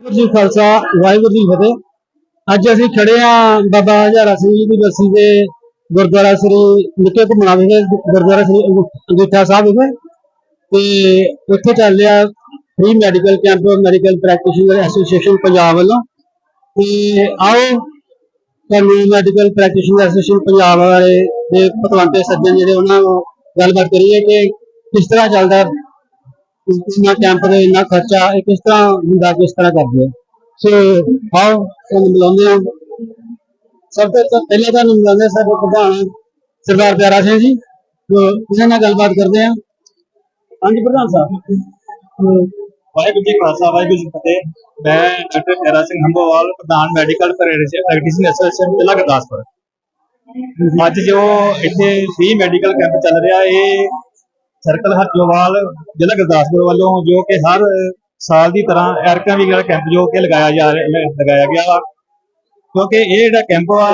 ਵਾਹਿਗੁਰੂ ਜੀ ਖਾਲਸਾ, ਵਾਹਿਗੁਰੂ ਜੀ ਫਤਿਹ। ਅੱਜ ਅਸੀਂ ਖੜੇ ਆ ਬਾਬਾ ਹਜ਼ਾਰਾ ਸਿੰਘ ਜੀ ਦੀ ਬਰਸੀ ਦੇ ਗੁਰਦੁਆਰਾ ਸ੍ਰੀ ਨਿੱਕੇ ਘੁੰਮਣਾ ਵਿਖੇ ਗੁਰਦੁਆਰਾ ਸ੍ਰੀ ਅੰਗੂਠਾ ਸਾਹਿਬ ਵਿਖੇ। ਤੇ ਉੱਥੇ ਚੱਲ ਰਿਹਾ free medical camp medical practitioner association Punjab ਵੱਲੋਂ। ਤੇ ਆਓ ਤੁਹਾਨੂੰ ਮੈਡੀਕਲ ਪ੍ਰੈਕਟੀਸ਼ਨਰ ਐਸੋਸੀਏਸ਼ਨ ਪੰਜਾਬ ਵਾਲੇ ਦੇ ਪਤਵੰਤੇ ਸੱਜਣ ਜਿਹੜੇ ਉਹਨਾਂ ਨਾਲ ਗੱਲਬਾਤ ਕਰੀਏ ਕਿ ਕਿਸ ਤਰ੍ਹਾਂ ਚੱਲਦਾ ਇੰਨਾ ਕੈਂਪ ਦੇ ਇੰਨਾ ਖਰਚਾ ਇਹ ਕਿਸ ਤਰ੍ਹਾਂ ਹੁੰਦਾ ਕਿਸ ਤਰ੍ਹਾਂ ਕਰਦੇ ਆ ਸੋ ਆਓ ਤੁਹਾਨੂੰ ਮਿਲਾਉਂਦੇ ਹਾਂ ਸਭ ਤੋਂ ਤਾਂ ਪਹਿਲਾਂ ਤੁਹਾਨੂੰ ਮਿਲਾਉਂਦੇ ਹਾਂ ਸਾਡੇ ਪ੍ਰਧਾਨ ਸਰਦਾਰ ਪਿਆਰਾ ਸਿੰਘ ਜੀ ਸੋ ਇਹਨਾਂ ਨਾਲ ਗੱਲਬਾਤ ਕਰਦੇ ਹਾਂ ਹਾਂਜੀ ਪ੍ਰਧਾਨ ਸਾਹਿਬ ਅਹ ਵਾਹਿਗੁਰੂ ਜੀ ਕਾ ਖਾਲਸਾ ਵਾਹਿਗੁਰੂ ਜੀ ਕੀ ਫਤਿਹ ਮੈਂ ਡਾਕਟਰ ਤੇਰਾ ਸਿੰਘ ਹੰਬੋਵਾਲ ਪ੍ਰਧਾਨ ਮੈਡੀਕਲ ਪ੍ਰੈਕਟੀਸ਼ਨ ਐਸੋਸੀਏਸ਼ਨ ਜ਼ਿਲ੍ਹਾ ਗੁਰਦਾਸਪੁਰ ਅੱਜ ਜੋ ਇੱਥੇ ਫ੍ਰੀ ਮੈਡੀਕਲ ਕੈਂਪ ਚੱਲ ਰਿਹਾ ਇਹ ਸਰਕਲ ਹਰਜੋਵਾਲ ਜ਼ਿਲ੍ਹਾ ਗੁਰਦਾਸਪੁਰ ਵੱਲੋਂ ਜੋ ਕਿ ਹਰ ਸਾਲ ਦੀ ਤਰ੍ਹਾਂ ਐਰਕਾ ਵੀ ਜਿਹੜਾ ਕੈਂਪ ਜੋ ਕਿ ਲਗਾਇਆ ਜਾ ਰਿਹਾ ਲਗਾਇਆ ਗਿਆ ਵਾ। ਕਿਉਂਕਿ ਇਹ ਜਿਹੜਾ ਕੈਂਪ ਆ,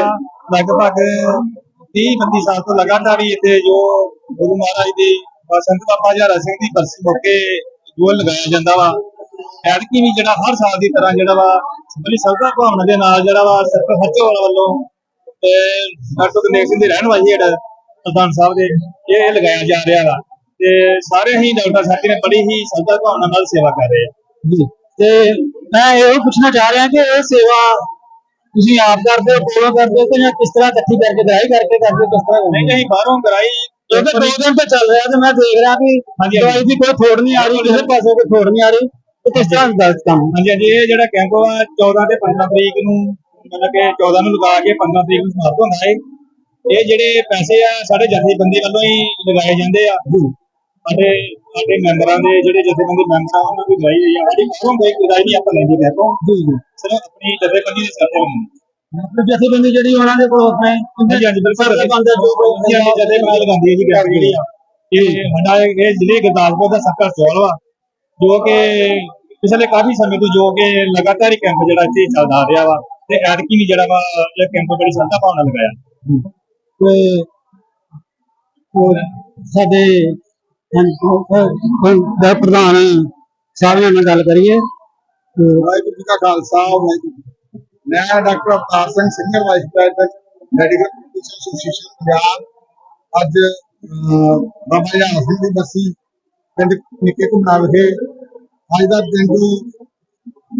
ਲਗਭਗ 30 32 ਸਾਲ ਤੋਂ ਲਗਾਤਾਰ ਹੀ ਇੱਥੇ ਜੋ ਗੁਰੂ ਮਹਾਰਾਜ ਦੀ ਸੰਤ ਬਾਬਾ ਹਜ਼ਾਰਾ ਸਿੰਘ ਦੀ ਬਰਸੀ ਮੌਕੇ ਜੋ ਲਗਾਇਆ ਜਾਂਦਾ ਵਾ। ਐਤਕੀ ਵੀ ਜਿਹੜਾ ਹਰ ਸਾਲ ਦੀ ਤਰ੍ਹਾਂ ਜਿਹੜਾ ਵਾ, ਬੜੀ ਸਰਦਾ ਭਾਵਨਾ ਦੇ ਨਾਲ ਜਿਹੜਾ ਵਾ ਸਰਕਲ ਹਰਜੋਵਾਲ ਵੱਲੋਂ ਤੇ ਡਾਕਟਰ ਗਨੇਸ਼ ਸਿੰਘ ਦੀ ਰਹਿਣ ਵਾਲੀ ਜਿਹੜਾ ਪ੍ਰਧਾਨ ਸਾਹਿਬ ਦੇ ਇਹ ਲਗਾਇਆ ਜਾ ਰਿਹਾ ਵਾ। ਤੇ ਸਾਰੇ ਹੀ ਡਾਕਟਰ ਸਾਥੀ ਨੇ ਬੜੀ ਹੀ ਸਰਦਾ ਭਾਵਨਾ ਨਾਲ ਸੇਵਾ ਕਰ ਰਹੇ ਆ। ਜੀ। ਤੇ ਮੈਂ ਇਹ ਪੁੱਛਣਾ ਚਾਹ ਰਿਹਾ ਕਿ ਇਹ ਸੇਵਾ ਤੁਸੀਂ ਆਪ ਕਰਦੇ ਹੋ ਕੋਲੋਂ ਕਰਦੇ ਹੋ ਜਾਂ ਕਿਸ ਤਰ੍ਹਾਂ ਇਕੱਠੀ ਕਰਕੇ ਦਵਾਈ ਕਰਕੇ ਕਰਦੇ ਹੋ, ਕਿਸ ਤਰ੍ਹਾਂ ਨਹੀਂ ਨਹੀਂ ਬਾਹਰੋਂ? ਇਹ ਤਾਂ ਦੋ ਦਿਨ ਤੋਂ ਚੱਲ ਰਿਹਾ ਤੇ ਮੈਂ ਦੇਖ ਰਿਹਾ ਵੀ ਦਵਾਈ ਦੀ ਕੋਈ ਥੋੜ ਨਹੀਂ ਆ ਰਹੀ ਕਿਸੇ ਪਾਸੇ ਕੋਈ ਥੋੜ ਨਹੀਂ ਆ ਰਹੀ। ਤੇ ਕਿਸ ਤਰ੍ਹਾਂ ਦਾ ਕੰਮ? ਹਾਂਜੀ ਹਾਂਜੀ ਇਹ ਜਿਹੜਾ ਕੈਂਪ ਆ 14 ਤੇ 15 ਤਰੀਕ ਨੂੰ ਮਤਲਬ ਕਿ 14 ਨੂੰ ਲਗਾ ਕੇ 15 ਤਰੀਕ ਨੂੰ ਸਮਾਪਤ ਹੁੰਦਾ ਹੈ। ਇਹ ਜਿਹੜੇ ਪੈਸੇ ਆ ਸਾਡੇ ਜਥੇਬੰਦੀ ਵੱਲੋਂ ਹੀ ਲਗਾਏ ਜਾਂਦੇ ਆ। ਸਾਡੇ ਸਾਡੇ ਮੈਂਬਰਾਂ ਦੇ ਜਿਹੜੇ ਜਥੇਬੰਦੀ ਮੈਂਬਰ ਆ ਉਹਨਾਂ ਦੀ ਗਾਈ ਹੋਈ ਆ। ਸਾਡੀ ਕੋਈ ਕੋਈ ਗਾਈ ਨਹੀਂ ਆਪਾਂ ਲੈਂਦੇ ਦੇਖੋ ਜੀ ਜੀ ਸਿਰਫ ਆਪਣੀ ਜਥੇਬੰਦੀ ਦੇ ਹੁੰਦੀ ਮਤਲਬ ਜਥੇਬੰਦੀ ਜਿਹੜੀ ਉਹਨਾਂ ਦੇ ਕੋਲ ਆਪਣੇ ਹਾਂਜੀ ਹਾਂਜੀ ਬਿਲਕੁਲ। ਸਰਕਾਰ ਬੰਦਾ ਜੋ ਜਥੇਬੰਦੀ ਲਗਾਉਂਦੀ ਹੈ ਜੀ ਕੈਂਪ ਜਿਹੜੀ ਆ। ਇਹ ਸਾਡਾ ਇਹ ਜ਼ਿਲ੍ਹੇ ਗੁਰਦਾਸਪੁਰ ਦਾ ਸਰਕਲ ਚੌਲ ਵਾ ਜੋ ਕਿ ਪਿਛਲੇ ਕਾਫੀ ਸਮੇਂ ਤੋਂ ਜੋ ਕਿ ਲਗਾਤਾਰ ਹੀ ਕੈਂਪ ਜਿਹੜਾ ਇੱਥੇ ਚੱਲਦਾ ਆ ਰਿਹਾ ਵਾ ਤੇ ਐਤਕੀ ਵੀ ਜਿਹੜਾ ਵਾ ਇਹ ਕੈਂਪ ਬੜੀ ਸਰਦਾ ਭਾਵਨਾ ਲਗਾਇਆ। ਤੇ ਸਾਡੇ ਦਾ ਪ੍ਰਧਾਨ ਸਾਰਿਆਂ ਨਾਲ ਗੱਲ ਕਰੀਏ। ਵਾਹਿਗੁਰੂ ਜੀ ਕਾ ਖਾਲਸਾ, ਵਾਹਿਗੁਰੂ ਮੈਂ doctor Avtar Singh, senior vice president medical practitioner association Punjab. ਅੱਜ ਬਾਬਾ ਜੀ ਸਿੰਘ ਦੀ ਬਰਸੀ ਪਿੰਡ ਨਿੱਕੇ ਘੁੰਮਣਾ ਵਿਖੇ ਅੱਜ ਦਾ ਦਿਨ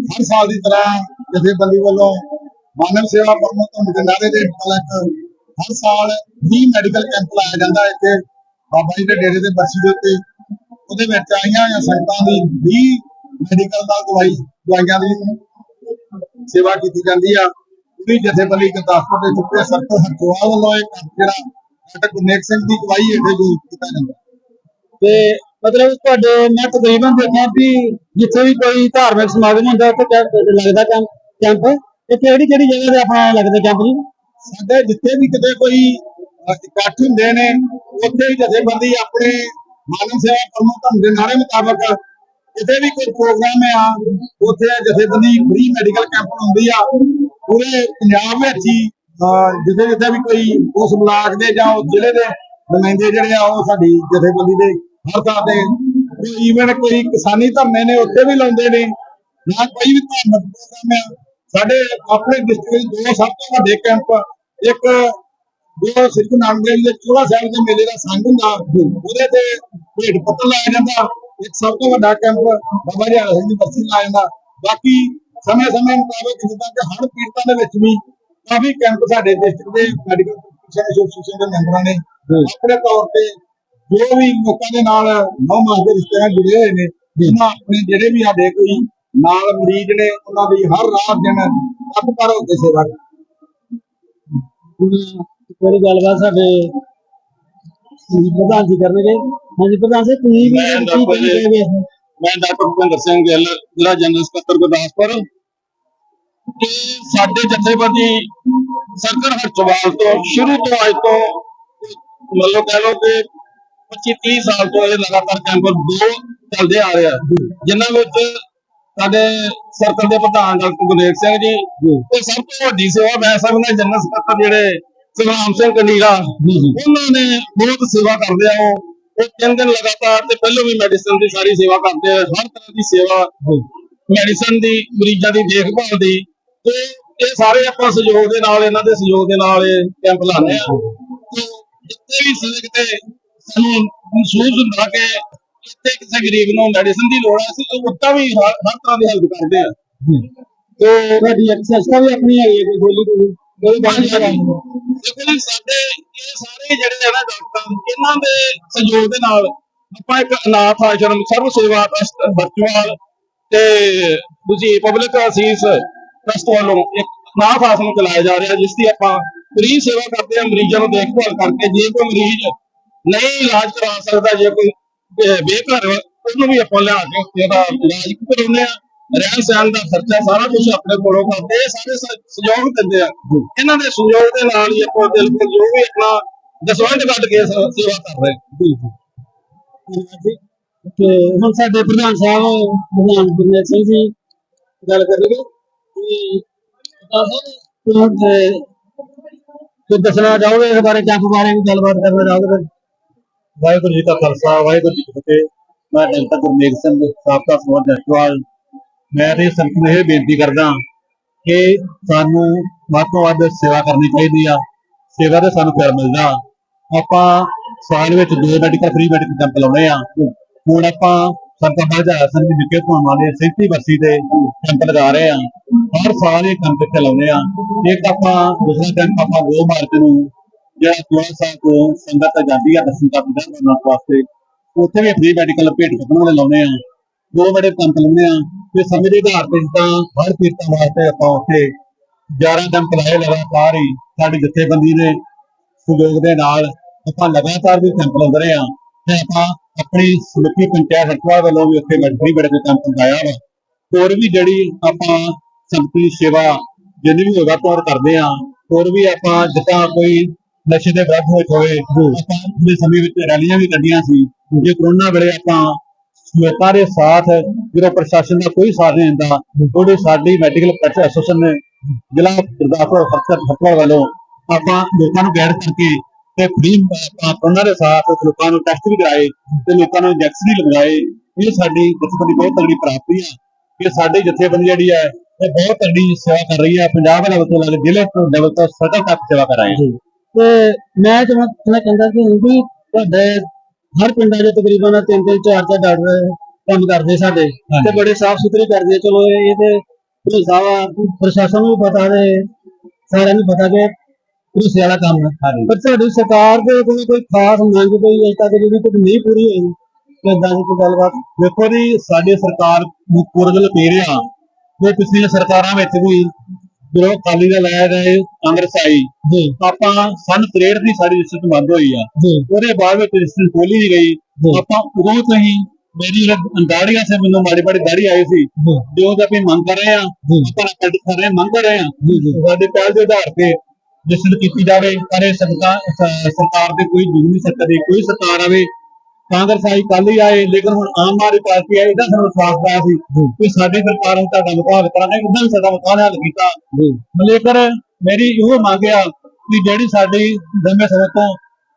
ਹਰ ਸਾਲ ਦੀ ਤਰ੍ਹਾਂ ਜਥੇਬੰਦੀ ਵੱਲੋਂ ਮਾਨਵ ਸੇਵਾ ਪਰਮੋ ਧੁੰਮ ਦੇ ਨਾਅਰੇ ਦੇ ਤਹਿਤ ਹਰ ਸਾਲ 20 ਮੈਡੀਕਲ ਕੈਂਪ ਲਾਇਆ ਜਾਂਦਾ ਇੱਥੇ। ਬਾਬਾ ਜੀ ਦੇ ਡੇਰੇ ਦੇ ਬਰਸੀ ਦੇ ਉੱਤੇ ਉਹਦੇ ਵਿੱਚ ਆਈਆਂ ਹੋਈਆਂ ਸੰਗਤਾਂ ਦੀ 20 ਮੈਡੀਕਲ ਦਾ ਦਵਾਈ ਦਵਾਈਆਂ ਦੀ ਸੇਵਾ ਕੀਤੀ ਜਾਂਦੀ ਆ। ਪੂਰੀ ਜਥੇਬੰਦੀ ਗੁਰਦਾਸਪੁਰ ਦੇ ਚੁੱਕੇ ਸਰਕਲ ਹਰਜੋਆ ਵੱਲੋਂ ਇਹ ਜਿਹੜਾ ਡਾਕਟਰ ਗੁਰਨੇਕ ਸਿੰਘ ਦੀ ਦਵਾਈ ਹੇਠ ਜੋ ਕੀਤਾ ਜਾਂਦਾ। ਤੇ ਮਤਲਬ ਤੁਹਾਡੇ ਮੈਂ ਤਕਰੀਬਨ ਦੇਖਿਆ ਵੀ ਜਿੱਥੇ ਵੀ ਕੋਈ ਧਾਰਮਿਕ ਸਮਾਗਮ ਹੁੰਦਾ, ਉੱਥੇ ਲੱਗਦਾ ਕੈਂਪ ਕੈਂਪ। ਕਿਹੜੀ ਕਿਹੜੀ ਜਗ੍ਹਾ ਤੇ ਆਪਣਾ ਲੱਗਦਾ ਕੈਂਪ ਜੀ? ਸਾਡੇ ਜਿੱਥੇ ਵੀ ਕਿਤੇ ਕੋਈ ਇਕੱਠ ਹੁੰਦੇ ਨੇ, ਉੱਥੇ ਹੀ ਜਥੇਬੰਦੀ ਆਪਣੇ ਮਾਨਵ ਸੇਵਾ ਪਰਮੋ ਧੰਮ ਦੇ ਨਾਰੇ ਮੁਤਾਬਕ ਕਿਤੇ ਵੀ ਕੋਈ ਪ੍ਰੋਗਰਾਮ ਆ, ਉੱਥੇ ਜਥੇਬੰਦੀ ਫ੍ਰੀ ਮੈਡੀਕਲ ਕੈਂਪ ਹੁੰਦੀ ਆ। ਪੂਰੇ ਪੰਜਾਬ ਵਿੱਚ ਹੀ ਜਿੱਥੇ ਜਿੱਥੇ ਵੀ ਕੋਈ ਉਸ ਬਲਾਕ ਦੇ ਜਾਂ ਉਸ ਜ਼ਿਲ੍ਹੇ ਦੇ ਨੁਮਾਇੰਦੇ ਜਿਹੜੇ ਆ, ਉਹ ਸਾਡੀ ਜਥੇਬੰਦੀ ਦੇ ਹਰ ਥਾਂ ਤੇ ਈਵਨ ਕੋਈ ਕਿਸਾਨੀ ਧਰਨੇ ਨੇ, ਉੱਥੇ ਵੀ ਲਾਉਂਦੇ ਨੇ। ਜਾਂ ਕੋਈ ਵੀ ਧਾਰਮਿਕ ਪ੍ਰੋਗਰਾਮ ਆ। ਸਾਡੇ ਆਪਣੇ ਡਿਸਟ੍ਰਿਕਟ ਵਿੱਚ ਦੋ ਸਭ ਤੋਂ ਵੱਡੇ ਕੈਂਪ ਇੱਕ ਜੋ ਸ੍ਰੀ ਗੁਰੂ ਨਾਨਕ ਦੇਵ ਜੀ ਦੇ ਚੋਲਾ ਸਾਹਿਬ ਦੇ ਮੇਲੇ ਦਾ ਸੰਗ ਹੁੰਦਾ ਉਹਦੇ ਤੇ ਭੇਟ ਪੱਤਰ ਲਾਇਆ ਜਾਂਦਾ। ਇੱਕ ਸਭ ਤੋਂ ਵੱਡਾ ਕੈਂਪ ਬਾਬਾ ਜੀ ਸਿੰਘ ਦੀ ਬਸਤੀ ਲਾਇਆ ਜਾਂਦਾ। ਬਾਕੀ ਸਮੇਂ ਸਮੇਂ ਮੁਤਾਬਕ ਜਿੱਦਾਂ ਕਿ ਹਰ ਪੀੜਤਾਂ ਦੇ ਵਿੱਚ ਵੀ ਕਾਫੀ ਕੈਂਪ ਸਾਡੇ ਡਿਸਟ੍ਰਿਕਟ ਦੇ ਮੈਡੀਕਲ ਐਸੋਸੀਏਸ਼ਨ ਦੇ ਮੈਂਬਰਾਂ ਨੇ ਆਪਣੇ ਤੌਰ ਤੇ ਜੋ ਵੀ ਲੋਕਾਂ ਦੇ ਨਾਲ ਨੌ ਮਾਸ ਦੇ ਰਿਸ਼ਤੇ ਨਾਲ ਜੁੜੇ ਹੋਏ ਨੇ ਉਹਨਾਂ ਆਪਣੇ ਜਿਹੜੇ ਵੀ ਸਾਡੇ ਕੋਈ ਨਾਲ ਮਰੀਜ਼ ਨੇ ਉਹਨਾਂ ਦੀ ਹਰ ਰਾਤ ਦਿਨ ਅੱਖ ਪਰ ਹੋ ਕੇ ਸੇਵਾ। ਕੋਈ ਗੱਲਬਾਤ ਸਾਡੇ ਪ੍ਰਧਾਨ ਜੀ ਕਰਨਗੇ। ਹਾਂਜੀ ਪ੍ਰਧਾਨ ਜੀ ਤੁਸੀਂ ਵੀ ਮੈਂ ਕੀ ਡਾਕਟਰ ਕਹਿਣਾ ਜੀ- ਚਾਹੋਗੇ ਮੈਂ ਡਾਕਟਰ ਭੁਪਿੰਦਰ ਸਿੰਘ ਗਿੱਲ ਜ਼ਿਲ੍ਹਾ ਜਨਰਲ ਸਕੱਤਰ ਗੁਰਦਾਸਪੁਰ। ਤੇ ਸਾਡੇ ਜਥੇਬੰਦੀ ਸਰਕਲ ਹਰਚਵਾਲ ਤੋਂ ਸ਼ੁਰੂ ਤੋਂ ਅੱਜ ਤੋਂ ਮਤਲਬ ਕਹਿ ਲਓ ਕਿ 25 30 ਸਾਲ ਤੋਂ ਇਹ ਲਗਾਤਾਰ ਕੈਂਪ ਦੋ ਚੱਲਦੇ ਆ ਰਿਹਾ। ਜਿਨ੍ਹਾਂ ਵਿੱਚ ਸਾਡੇ ਸਰਕਲ ਦੇ ਪ੍ਰਧਾਨ ਡਾਕਟਰ ਗੁਰਦੇਵ ਸਿੰਘ ਜੀ ਤੇ ਸਭ ਤੋਂ ਵੱਡੀ ਸੇਵਾ ਮੈਂ ਸਮਝਦਾ ਜਨਰਲ ਸਕੱਤਰ ਜਿਹੜੇ ਸੁਖਰਾਮ ਸਿੰਘ ਕੰਡੀਰਾ ਉਹਨਾਂ ਨੇ ਬਹੁਤ ਸੇਵਾ ਕਰਦੇ ਆ ਉਹ। ਉਹ ਤਿੰਨ ਦਿਨ ਲਗਾਤਾਰ ਤੇ ਪਹਿਲਾਂ ਵੀ ਮੈਡੀਸਨ ਦੀ ਸਾਰੀ ਸੇਵਾ ਕਰਦੇ ਆ ਹਰ ਤਰ੍ਹਾਂ ਦੀ ਸੇਵਾ। ਮੈਡੀਸਨ ਦੀ ਮਰੀਜ਼ਾਂ ਦੀ ਦੇਖਭਾਲ ਦੀ। ਤੇ ਇਹ ਸਾਰੇ ਆਪਾਂ ਸਹਿਯੋਗ ਦੇ ਨਾਲ ਇਹਨਾਂ ਦੇ ਸਹਿਯੋਗ ਦੇ ਨਾਲ ਇਹ ਕੈਂਪ ਲਾਉਂਦੇ ਆ। ਤੇ ਜਿੱਥੇ ਵੀ ਸੀ ਕਿਤੇ ਸਾਨੂੰ ਮਹਿਸੂਸ ਹੁੰਦਾ ਕਿ ਇੱਥੇ ਕਿਸੇ ਗਰੀਬ ਨੂੰ ਮੈਡੀਸਨ ਦੀ ਲੋੜ ਹੈ ਅਸੀਂ ਉਹ ਉੱਤਾ ਵੀ ਹਰ ਤਰ੍ਹਾਂ ਦੀ ਹੈਲਪ ਕਰਦੇ ਆ। ਤੇ ਤੁਹਾਡੀ ਐਕਸੈਸਟਾ ਵੀ ਆਪਣੀ ਹੈਗੀ ਹੈ ਕੋਈ ਬੋਲੀ ਕੋਈ ਕੋਈ ਕਰਾਂਗੇ ਸਾਡੇ ਇਹ ਸਾਰੇ ਜਿਹੜੇ ਆ ਨਾ ਡਾਕਟਰ ਇਹਨਾਂ ਦੇ ਸਹਿਯੋਗ ਦੇ ਨਾਲ ਆਪਾਂ ਇੱਕ ਅਨਾਥ ਆਸ਼ਰਮ ਸਰਵ ਸੇਵਾ ਟਰਸਟ ਵਰਚੁਅਲ ਤੇ ਤੁਸੀਂ ਪਬਲਿਕ ਅਸੀਸ ਟਰਸਟ ਵੱਲੋਂ ਇੱਕ ਅਨਾਥ ਆਸ਼ਰਮ ਚਲਾਇਆ ਜਾ ਰਿਹਾ ਜਿਸ ਦੀ ਆਪਾਂ ਫ੍ਰੀ ਸੇਵਾ ਕਰਦੇ ਆ ਮਰੀਜ਼ਾਂ ਨੂੰ ਦੇਖਭਾਲ ਕਰਕੇ ਜੇ ਕੋਈ ਮਰੀਜ਼ ਨਹੀਂ ਇਲਾਜ ਕਰਾ ਸਕਦਾ ਜੇ ਕੋਈ ਬੇਘਰ ਉਹਨੂੰ ਵੀ ਆਪਾਂ ਲਿਆ ਕੇ ਉਹਦਾ ਇਲਾਜ ਕਰਾਉਂਦੇ ਆ ਰਹਿਣ ਸਹਿਣ ਦਾ ਖਰਚਾ ਸਾਰਾ ਕੁਝ ਆਪਣੇ ਕੋਲੋਂ ਕਰਦੇ ਆ, ਇਹ ਸਾਰੇ ਸਹਿਯੋਗ ਦਿੰਦੇ ਆ। ਇਹਨਾਂ ਦੇ ਸਹਿਯੋਗ ਦੇ ਨਾਲ ਹੀ ਆਪਾਂ ਦਿਲ ਕੋਲ ਜੋ ਵੀ ਆਪਣਾ ਦਸਵੰਧ ਕੱਢ ਕੇ ਸੇਵਾ ਕਰ ਰਹੇ ਜੀ ਜੀ। ਤੇ ਹੁਣ ਸਾਡੇ ਪ੍ਰਧਾਨ ਸਾਹਿਬ ਪ੍ਰਧਾਨ ਗੁਰਮੇਲ ਸਿੰਘ ਜੀ ਗੱਲ ਕਰਨਗੇ ਕਿ ਤੇ ਦੱਸਣਾ ਚਾਹੋਗੇ ਇਸ ਬਾਰੇ ਕੈਂਪ ਬਾਰੇ ਵੀ ਗੱਲਬਾਤ ਕਰਨਾ ਚਾਹੋਗੇ? ਵਾਹਿਗੁਰੂ ਜੀ ਕਾ ਖਾਲਸਾ ਵਾਹਿਗੁਰੂ ਜੀ ਕੀ ਫਤਿਹ। ਮੈਂ ਡਾਕਟਰ ਗੁਰਮੇਲ ਸਿੰਘ ਸਾਬਕਾ ਸਮਾਜ ਜਸਵਾਲ ਮੈਂ ਤੇ ਸੰਗਤ ਨੂੰ ਇਹ ਬੇਨਤੀ ਕਰਦਾ ਕਿ ਸਾਨੂੰ ਵੱਧ ਤੋਂ ਵੱਧ ਸੇਵਾ ਕਰਨੀ ਚਾਹੀਦੀ ਆ। ਸੇਵਾ ਦਾ ਸਾਨੂੰ ਪਿਆਰ ਮਿਲਦਾ। ਆਪਾਂ ਸਾਲ ਵਿੱਚ ਦੋ ਮੈਡੀਕਲ ਫ੍ਰੀ ਮੈਡੀਕਲ ਕੈਂਪ ਲਾਉਣੇ ਆ। ਹੁਣ ਆਪਾਂ ਸੰਤਾਂ ਬਾਜਾ ਸੰਤ ਵਿਕੇ ਤੋਂ ਵਾਲੇ 37 ਵਰਸੀ ਦੇ ਕੈਂਪ ਲਗਾ ਰਹੇ ਆ। ਹਰ ਸਾਲ ਇਹ ਕੈਂਪ ਇੱਥੇ ਲਾਉਣੇ ਆ। ਇੱਕ ਆਪਾਂ, ਦੂਸਰਾ ਕੈਂਪ ਆਪਾਂ 2 ਮਾਰਚ ਨੂੰ, ਜਿਹੜਾ ਚੋਲਾ ਸਾਹਿਬ ਤੋਂ ਸੰਗਤ ਜਾਂਦੀ ਆ ਦਰਸ਼ਨ ਕਰਨ ਦਾ ਬਣਾਉਣ ਵਾਸਤੇ, ਉੱਥੇ ਵੀ ਫ੍ਰੀ ਮੈਡੀਕਲ ਭੇਟ ਕੱਢਣ ਵਾਲੇ ਲਾਉਣੇ ਆ। ਦੋ ਬੜੇ ਕੈਂਪ ਲਾਉਣੇ ਆ। ਤੇ ਸਮੇਂ ਦੇ ਆਧਾਰ ਤੇ ਤਾਂ ਹਰ ਕੀਰਤਨ ਵਾਸਤੇ ਆਪਾਂ ਉੱਥੇ 11 ਕੈਂਪ ਲਾਏ ਲਗਾਤਾਰ ਹੀ ਸਾਡੀ ਜਥੇਬੰਦੀ ਦੇ ਸਹਿਯੋਗ ਦੇ ਨਾਲ ਆਪਾਂ ਲਗਾਤਾਰ ਵੀ ਕੈਂਪ ਲਾਉਂਦੇ ਰਹੇ ਆ ਤੇ ਆਪਾਂ ਆਪਣੀ ਸਮੁੱਚੀ ਪੰਚਾਇਤ ਹਟਵਾ ਵੱਲੋਂ ਵੀ ਉੱਥੇ ਮੈਡੀਕਲ ਮੈਡੀਕਲ ਕੈਂਪ ਲਗਾਇਆ ਵਾ। ਹੋਰ ਵੀ ਜਿਹੜੀ ਆਪਾਂ ਸੰਗਤੀ ਸੇਵਾ ਜਿੰਨੀ ਵੀ ਹੋਗਾ ਤੌਰ ਕਰਦੇ ਆ ਹੋਰ ਵੀ ਆਪਾਂ ਜਿੱਦਾਂ ਕੋਈ ਨਸ਼ੇ ਦੇ ਵਿਰੁੱਧ ਹੋਏ ਹੋਏ ਆਪਾਂ ਪਿਛਲੇ ਸਮੇਂ ਵਿੱਚ ਰੈਲੀਆਂ ਵੀ ਕੱਢੀਆਂ ਸੀ। ਜੇ ਕਰੋਨਾ ਵੇਲੇ ਆਪਾਂ ਲੋਕਾਂ ਦੇ ਸਾਥ ਜਦੋਂ ਪ੍ਰਸ਼ਾਸਨ ਦਾ ਕੋਈ ਸਾਥ ਨਹੀਂ ਦਿੰਦਾ, ਉਹਦੇ ਸਾਡੀ ਮੈਡੀਕਲ ਪ੍ਰੈਕਟਿਸ ਐਸੋਸੀਏਸ਼ਨ ਨੇ ਜ਼ਿਲ੍ਹਾ ਗੁਰਦਾਸਪੁਰ ਹਸਪਤਾਲ ਹਸਪਤਾਲ ਵੱਲੋਂ ਆਪਾਂ ਲੋਕਾਂ ਨੂੰ ਗਾਈਡ ਕਰਕੇ ਤੇ ਫ੍ਰੀ ਉਹਨਾਂ ਦੇ ਸਾਥ ਲੋਕਾਂ ਨੂੰ ਟੈਸਟ ਵੀ ਕਰਾਏ ਤੇ ਲੋਕਾਂ ਨੂੰ ਇੰਜੈਕਸ਼ਨ ਵੀ ਲਗਾਏ ਇਹ ਸਾਡੀ ਜਥੇਬੰਦੀ ਬਹੁਤ ਤਗੜੀ ਪ੍ਰਾਪਤੀ ਆ ਕਿ ਸਾਡੀ ਜਥੇਬੰਦੀ ਜਿਹੜੀ ਹੈ, ਇਹ ਬਹੁਤ ਤਗੜੀ ਸੇਵਾ ਕਰ ਰਹੀ ਹੈ। ਪੰਜਾਬ ਲੈਵਲ ਤੋਂ ਲੈ ਕੇ ਜ਼ਿਲ੍ਹੇ ਲੈਵਲ ਤੋਂ ਸਤਰ ਤੱਕ ਸੇਵਾ ਕਰ ਰਹੇ ਹਾਂ ਤੇ ਮੈਂ ਚਾਹੁੰਦਾ ਕਿ ਵੀ ਤੁਹਾਡੇ ਹਰ ਪਿੰਡਾਂ 'ਚ ਤਕਰੀਬਨ ਤਿੰਨ ਤਿੰਨ ਚਾਰ ਚਾਰ ਡਾਕਟਰ ਕੰਮ ਕਰਦੇ ਸਾਡੇ ਤੇ ਬੜੇ ਸਾਫ਼ ਸੁਥਰੇ ਕਰਦੇ ਆ। ਚਲੋ ਇਹ ਤੇ ਭਰੋਸਾ ਵਾ ਪ੍ਰਸ਼ਾਸਨ ਨੂੰ ਵੀ ਪਤਾ ਤੇ ਸਾਰਿਆਂ ਨੂੰ ਪਤਾ ਕਿ ਭਰੋਸੇ ਵਾਲਾ ਕੰਮ ਹੈ ਹਾਂਜੀ। ਪਰ ਸਾਡੀ ਸਰਕਾਰ ਦੇ ਕੋਲ ਕੋਈ ਖਾਸ ਮੰਗ ਕੋਈ ਅਜੇ ਤੱਕ ਜਿਹੜੀ ਕੋਈ ਨਹੀਂ ਪੂਰੀ ਹੋਈ ਕਿਦਾਂ ਦੀ ਕੋਈ ਗੱਲਬਾਤ ਦੇਖੋ ਜੀ ਸਾਡੀ ਸਰਕਾਰ ਨੂੰ ਪੂਰਗ ਲਪੇਰੇ ਆ ਤੇ ਪਿਛਲੀਆਂ ਸਰਕਾਰਾਂ ਵਿੱਚ ਵੀ ਜਦੋਂ ਅਕਾਲੀ ਦਲ ਆਇਆ ਗਏ ਕਾਂਗਰਸ ਆਈ ਜੀ। ਆਪਾਂ ਸਨ 63 ਦੀ ਸਾਡੀ ਰਜਿਸਟਰ ਬੰਦ ਹੋਈ ਆ। ਉਹਦੇ ਬਾਅਦ ਵਿੱਚ ਰਜਿਸਟਰ ਖੋਲੀ ਨਹੀਂ ਗਈ। ਆਪਾਂ ਉਦੋਂ ਤੋਂ ਹੀ ਮੇਰੀ ਦਾੜੀਆਂ ਸੇ ਮੈਨੂੰ ਮਾੜੀ ਮਾੜੀ ਦਾੜੀ ਆਈ ਸੀ। ਜੀ। ਤੇ ਅਸੀਂ ਮੰਗ ਕਰ ਰਹੇ ਆ ਆਪਾਂ ਕੱਢ ਕਰ ਰਹੇ ਮੰਗ ਕਰ ਰਹੇ ਆ ਸਾਡੇ ਪਹਿਲ ਦੇ ਆਧਾਰ ਤੇ ਰਜਿਸਟਰ ਕੀਤੀ ਜਾਵੇ ਪਰ ਇਹ ਸਰਕਾਰ ਸਰਕਾਰ ਦੇ ਕੋਈ ਜੁਗ ਨਹੀਂ ਸਕਦੀ ਕੋਈ ਸਰਕਾਰ ਆਵੇ ਕਾਂਗਰਸ ਆਈ ਕੱਲ ਹੀ ਆਏ ਲੇਕਿਨ ਹੁਣ ਆਮ ਆਦਮੀ ਪਾਰਟੀ ਆਈ ਇਹਦਾ ਸਾਨੂੰ ਵਿਸ਼ਵਾਸ ਪਾਇਆ ਸੀ ਕਿ ਸਾਡੀ ਸਰਕਾਰ ਨੂੰ ਤੁਹਾਡਾ ਮੁਕਾਬਲਾ ਕਰਾਂਗੇ ਇਦਾਂ ਵੀ ਸਾਡਾ ਮੁਕਾਬਲਾ ਹੱਲ ਕੀਤਾ। ਲੇਕਿਨ ਮੇਰੀ ਇਹੋ ਮੰਗ ਆ ਕਿ ਜਿਹੜੀ ਸਾਡੀ ਲੰਬੇ ਸਮੇਂ ਤੋਂ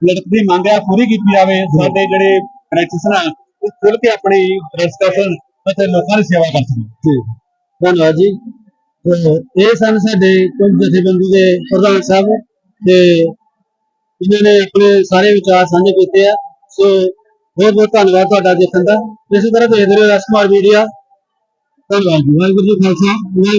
ਲੜਕਦੀ ਮੰਗ ਆ ਪੂਰੀ ਕੀਤੀ ਜਾਵੇ। ਸਾਡੇ ਜਿਹੜੇ ਪ੍ਰੈਕਟਿਸਨ ਆ ਉਹ ਖੁੱਲ ਕੇ ਆਪਣੀ ਰਜਿਸਟ੍ਰੇਸ਼ਨ ਅਤੇ ਲੋਕਾਂ ਦੀ ਸੇਵਾ ਕਰ ਸਕਣ। ਜੀ। ਧੰਨਵਾਦ ਜੀ। ਇਹ ਸਨ ਸਾਡੇ ਕੁਝ ਜਥੇਬੰਦੀ ਦੇ ਪ੍ਰਧਾਨ ਸਾਹਿਬ ਤੇ ਇਹਨਾਂ ਨੇ ਆਪਣੇ ਸਾਰੇ ਵਿਚਾਰ ਸਾਂਝੇ ਕੀਤੇ ਆ। ਸੋ ਬਹੁਤ ਬਹੁਤ ਧੰਨਵਾਦ ਤੁਹਾਡਾ ਦੇਖਣ ਦਾ। ਇਸੇ ਤਰ੍ਹਾਂ ਦੇਖਦੇ ਰਹੋ ਰਸਮਾਰ ਮੀਡੀਆ ਧੰਨਵਾਦ ਜੀ, ਵਾਹਿਗੁਰੂ ਜੀ ਖਾਲਸਾ। ਵਾਹਿਗੁਰੂ